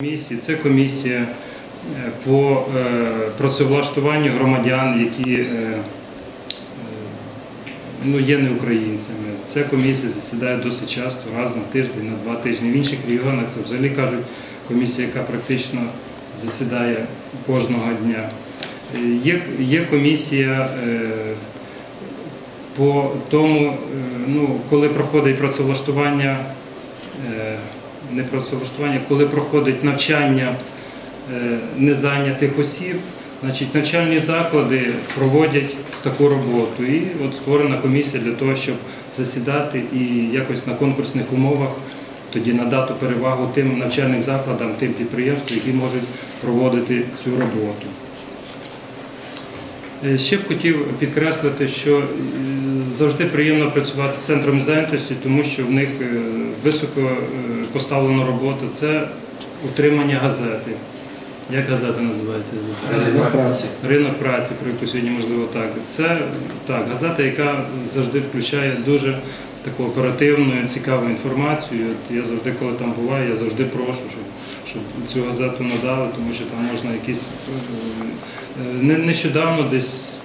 комісії. Це комісія е, по е, працевлаштуванню громадян, які е, ну, є не українцями. Ця комісія засідає досить часто, раз на тиждень, на два тижні. В інших регіонах це взагалі кажуть комісія, яка практично засідає кожного дня. Є, є комісія по тому, ну, коли проходить працевлаштування, не працевлаштування, коли проходить навчання е, незайнятих осіб, значить навчальні заклади проводять таку роботу. І от створена комісія для того, щоб засідати і якось на конкурсних умовах тоді надати перевагу тим навчальним закладам, тим підприємствам, які можуть проводити цю роботу. Е, Ще б хотів підкреслити, що е, завжди приємно працювати з центром зайнятості, тому що в них е, високо поставлена робота це утримання газети. Як газета називається? Ринок праці. Ринок праці, про яку сьогодні можливо так. Це так, газета, яка завжди включає дуже таку оперативну, цікаву інформацію. От я завжди, коли там буваю, я завжди прошу, щоб, щоб цю газету надали, тому що там можна якісь нещодавно, десь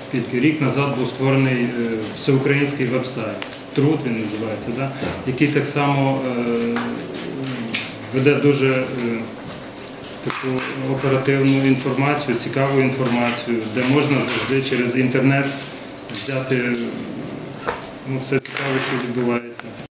скільки рік назад був створений е, всеукраїнський веб-сайт. Труд він називається, да? який так само е, веде дуже. е, таку оперативну інформацію, цікаву інформацію, де можна завжди через інтернет взяти ну, все цікаве, що відбувається.